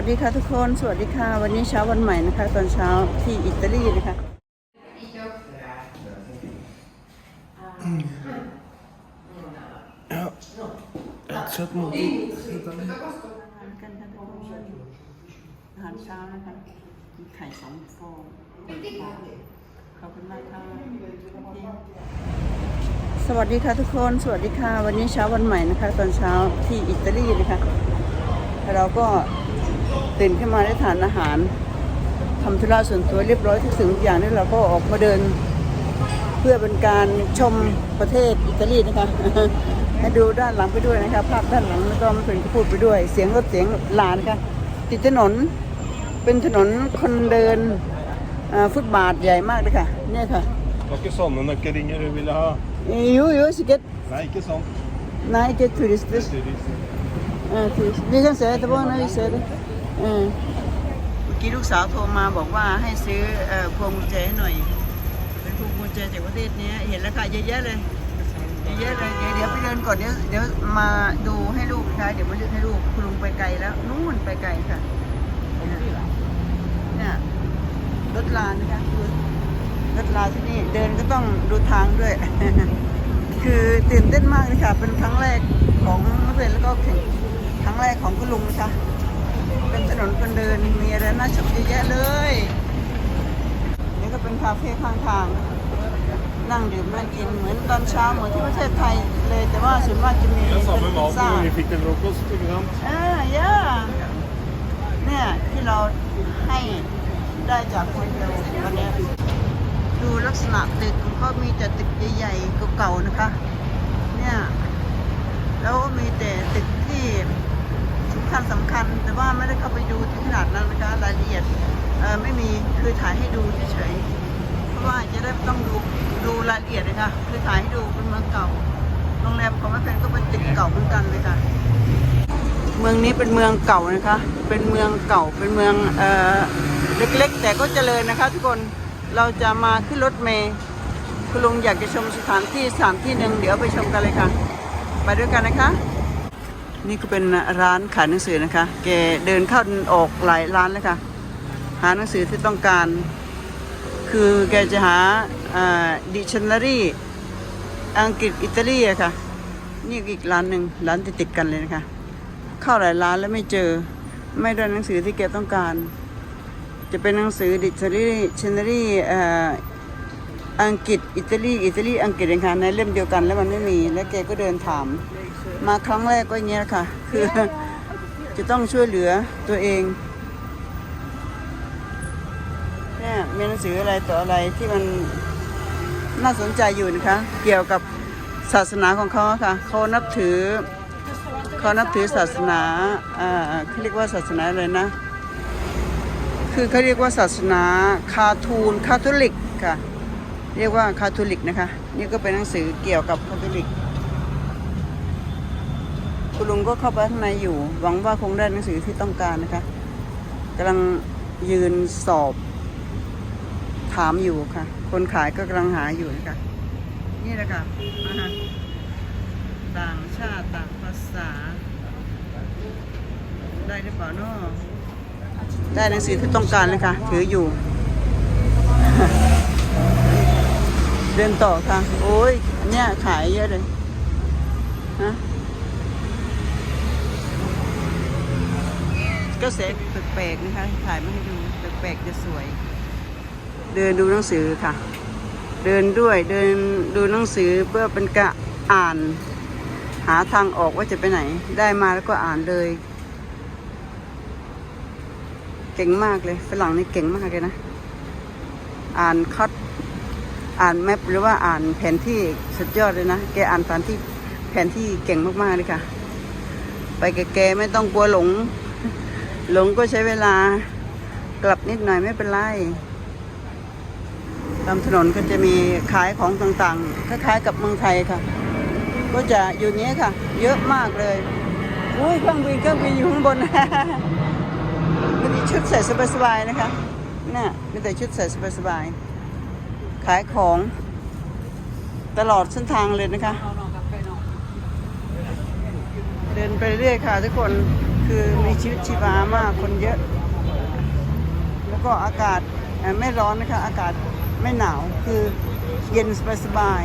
วัสดีค่ะทุกคน สวัสดีค่ะ วันนี้เช้าวันใหม่นะคะ ตอนเช้าที่อิตาลีนะคะอาหารกันค่ะทุกคนอาหารเช้านะคะมีไข่สองฟองขอบคุณมากค่ะสวัสดีค่ะทุกคนสวัสดีค่ะ วันนี้เช้าวันใหม่นะคะ ตอนเช้าที่อิตาลีนะคะ เราก็ ตื่นขึ้นมาได้ทานอาหารทำธุระส่วนตัวเรียบร้อยทุกสิ่งทุกอย่างนี่เราก็ออกมาเดิน เพื่อเป็นการชมประเทศอิตาลีนะคะให้ดูด้านหลังไปด้วยนะคะภาพด้านหลังแล้วก็ไม่เป็นก็พูดไปด้วย เสียงรถเสียงลานะคะติดถนนเป็นถนนคนเดินอ่าฟุตบาทใหญ่มากเลยค่ะเนี่ยค่ะ Det var ikke sånne nøkkelringer du ville ha. ยูยูสิเกต Nei, ikke sånn. นายเกตทูริสต์ Turister. เออทูริสต์นี่ เมื่อกี้ลูกสาวโทรมาบอกว่าให้ซื้อเอ่อพวงกุญแจให้หน่อย เป็นพวงกุญแจจากประเทศเนี้ยเห็นแล้วค่ะเยอะแยะเลยเยอะเลยเดี๋ยวเดี๋ยวไปเดินก่อนเดี๋ยวเดี๋ยวมาดูให้ลูกนะคะเดี๋ยวมาเลือกให้ลูกคุณลุงไปไกลแล้วนู่นไปไกลค่ะเนี่ยรถลานะคะคือรถลาที่นี่เดินก็ต้องดูทางด้วย คือตื่นเต้นมากเลยค่ะเป็นครั้งแรกของนักเรียนแล้วก็แข่งครั้งแรกของคุณลุงนะคะ เป็นถนนคนเดินมีอะไรน่าชมเยอะแยะเลย นี่ก็เป็นคาเฟ่ข้างทาง นั่งดื่มนั่งกินเหมือนตอนเช้าเหมือนที่ประเทศไทยเลยแต่ว่าส่วนมากจะมี Det er เป็น samme พิซซ่า maten vi fikk til frokost, ikke sant? อ่าย่าเนี่ยที่เราให้ได้จากคนเดียววันเนี้ยดูลักษณะตึกของเขามีแต่ตึกใหญ่ๆเก่าๆนะคะ เนี่ย แล้วก็มีแต่ตึกที่สำ คัญสำคัญ แต่ว่าไม่ได้เข้าไปดูที่ขนาดนั้นนะคะรายละเอียดไม่มีคือถ่ายให้ดูเฉยๆเพราะว่าจะได้ต้องดูดูรายละเอียดเลยค่ะคือถ่ายให้ดูเป็นเมืองเก่าโรงแรมของแม่เพนก็เป็นตึกเก่าเหมือนกันเลยค่ะเมืองนี้เป็นเมืองเก่านะคะ เป็นเมืองเก่าเป็นเมืองเอ่อเล็กๆ แต่ก็เจริญนะคะ ทุกคนเราจะมาขึ้นรถเมล์คุณลุงอยากจะชมสถานที่สถานที่หนึ่งเดี๋ยวไปชมกันเลยค่ะ ไปด้วยกันนะคะ นี่ก็เป็นร้านขายหนังสือนะคะ แกเดินเข้าออกหลายร้านเลยค่ะ หาหนังสือที่ต้องการ คือแกจะหาดิชันนารีอังกฤษอิตาลีอะค่ะ นี่อีกร้านหนึ่งร้านติดติดกันเลยนะคะ เข้าหลายร้านแล้วไม่เจอ ไม่ได้หนังสือที่แกต้องการ จะเป็นหนังสือดิชันนารีชันนารีอังกฤษอิตาลีอิตาลีอังกฤษเองค่ะในเล่มเดียวกันแล้วมันไม่มี แล้วแกก็เดินถาม มาครั้งแรกก็อย่างเงี้ยค่ะ คือจะต้องช่วยเหลือตัวเองเนี่ยมีหนังสืออะไรต่ออะไรที่มันน่าสนใจอยู่นะคะ เกี่ยวกับศาสนาของเขาค่ะ เขานับถือ เขานับถือศาสนาอ่าเขาเรียกว่าศาสนาอะไรนะ คือเขาเรียกว่าศาสนาคาทูลคาทอลิกค่ะ เรียกว่าคาทอลิกนะคะ นี่ก็เป็นหนังสือเกี่ยวกับคาทอลิก คุณลุงก็เข้าไปข้างในอยู่ หวังว่าคงได้หนังสือที่ต้องการนะคะกำลังยืนสอบ ถามอยู่ค่ะ คนขายก็กำลังหาอยู่นะคะนี่แหละค่ะอาหารต่างชาติต่างภาษา ได้หรือเปล่าเนาะได้หนังสือที่ต้องการเลยค่ะถืออยู่ เดินต่อค่ะ โอ้ยเนี้ยขายเยอะเลย ฮะ ก็เสกแปลกๆนะคะถ่ายมาให้ดูแปลกๆจะสวย เดินดูหนังสือค่ะ เดินด้วยเดินดูหนังสือเพื่อเป็นกะอ่าน หาทางออกว่าจะไปไหน ได้มาแล้วก็อ่านเลย เก่งมากเลยฝรั่งนี่เก่งมากเลยนะ อ่านคัดอ่านแมปหรือว่าอ่านแผนที่สุดยอดเลยนะแกอ่านแผนที่แผนที่เก่งมากๆเลยค่ะ ไปกับแกไม่ต้องกลัวหลง หลงก็ใช้เวลากลับนิดหน่อยไม่เป็นไรตามถนนก็จะมีขายของต่างๆ คล้ายๆ กับเมืองไทยค่ะ ก็จะอยู่นี้ค่ะ เยอะมากเลยอุ้ยเครื่องบินเครื่องบินอยู่ข้างบนมีแต่ชุดใส่สบายๆนะคะน่ะมีแต่ชุดใส่สบายๆขายของตลอดเส้นทางเลยนะคะ เดินไปเรื่อยค่ะทุกคน คือมีชีวิตชีวามากคนเยอะ แล้วก็อากาศไม่ร้อนนะคะ อากาศไม่หนาวคือเย็นสบาย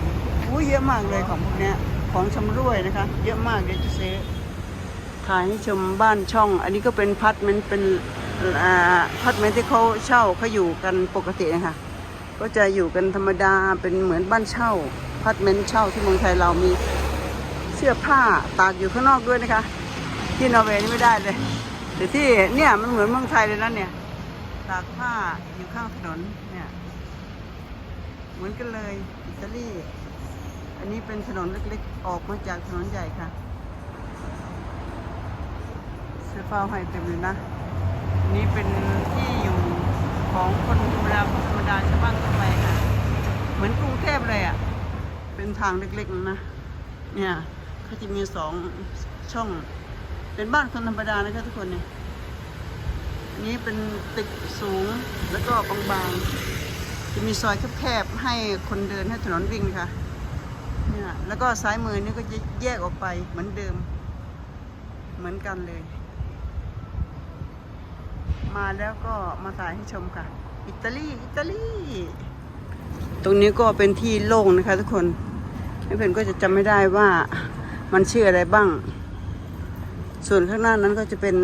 ๆอู้เยอะมากเลยของพวกนี้ของชำร่วยนะคะ เยอะมากเดี๋ยวจะซื้อถ่ายให้ชมบ้านช่อง อันนี้ก็เป็นพัดมันเป็นพัดมันที่เขาเช่าเขาอยู่กันปกตินะคะก็จะอยู่กันธรรมดาเป็นเหมือนบ้านเช่าพัดเมนเช่าที่เมืองไทยเรามีเสื้อผ้าตากอยู่ข้างนอกด้วยนะคะ ที่นอร์เวย์นี่ไม่ได้เลยแต่ที่เนี่ยมันเหมือนเมืองไทยเลยนะเนี่ยตากผ้าอยู่ข้างถนนเนี่ยเหมือนกันเลยอิตาลีอันนี้เป็นถนนเล็กๆ ออกมาจากถนนใหญ่ค่ะเสื้อผ้าให้เต็มเลยนะนนี้เป็นที่อยู่ของคนธรรมดาคนธรรมดาชาวบ้านทั่วไปค่ะ เหมือนกรุงเทพเลยอะ เป็นทางเล็กๆนะ เนี่ยเขาจะมีสองช่อง เป็นบ้านคนธรรมดานะคะทุกคนเนี่ยอันนี้เป็นตึกสูงแล้วก็บางๆ จะมีซอยแคบๆให้คนเดินให้ถนนวิ่งค่ะเนี่ยแล้วก็ซ้ายมือนี่ก็จะแยกออกไปเหมือนเดิม เหมือนกันเลย มาแล้วก็มาถ่ายให้ชมค่ะ อิตาลี อิตาลี ตรงนี้ก็เป็นที่โล่งนะคะทุกคนเพื่อนก็จะจำไม่ได้ว่ามันชื่ออะไรบ้าง ส่วนข้างหน้านั้นก็จะเป็น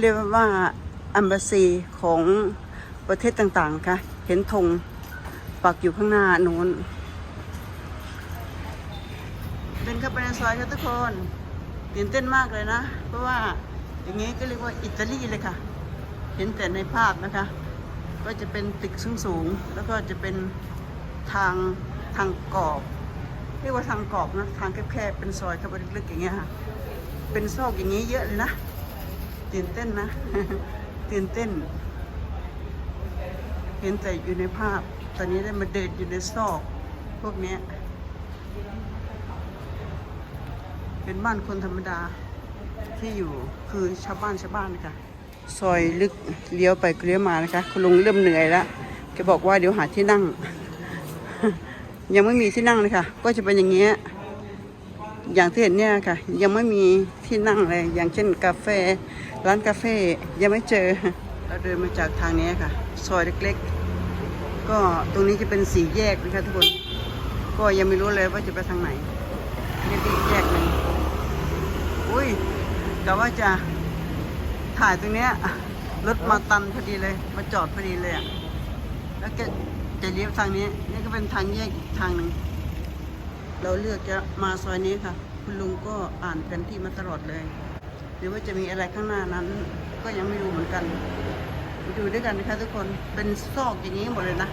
เรียกว่าอัมบาซีของประเทศต่างๆค่ะ เห็นธงปักอยู่ข้างหน้าโน้นเดินเข้าไปในซอยค่ะทุกคนตื่นเต้นมากเลยนะ เพราะว่าอย่างนี้ก็เรียกว่าอิตาลีเลยค่ะ เห็นแต่ในภาพนะคะ ก็จะเป็นตึกสูงๆแล้วก็จะเป็นทางทางกรอบ เรียกว่าทางกรอบนะทางแคบๆเป็นซอยเข้าไปลึกๆอย่างเงี้ยค่ะ เป็นซอกอย่างนี้เยอะเลยนะ ตื่นเต้นนะ ตื่นเต้น เห็นแต่อยู่ในภาพ ตอนนี้ได้มาเดินอยู่ในซอก พวกนี้ เป็นบ้านคนธรรมดาที่อยู่คือชาวบ้านชาวบ้านนะคะซอยลึกเลี้ยวไปเลี้ยวมานะคะ คุณลุงเริ่มเหนื่อยแล้วแกบอกว่าเดี๋ยวหาที่นั่ง ยังไม่มีที่นั่งเลยค่ะ ก็จะเป็นอย่างเงี้ย อย่างที่เห็นเนี่ยค่ะ ยังไม่มีที่นั่งเลย อย่างเช่นกาแฟ ร้านกาแฟยังไม่เจอ เราเดินมาจากทางนี้ค่ะ ซอยเล็กๆ ก็ตรงนี้จะเป็นสี่แยกนะคะทุกคน ก็ยังไม่รู้เลยว่าจะไปทางไหนนี่เป็นแยกหนึ่งอุ้ยกะว่าจะถ่ายตรงเนี้ยรถมาตันพอดีเลย มาจอดพอดีเลยอะ แล้วก็จะเลี้ยวทางนี้ นี่ก็เป็นทางแยกอีกทางหนึ่ง เราเลือกจะมาซอยนี้ค่ะ คุณลุงก็อ่านแผนที่มาตลอดเลย หรือว่าจะมีอะไรข้างหน้านั้น ก็ยังไม่รู้เหมือนกันไปดูด้วยกันนะคะทุกคนเป็นซอกอย่างนี้หมดเลยนะ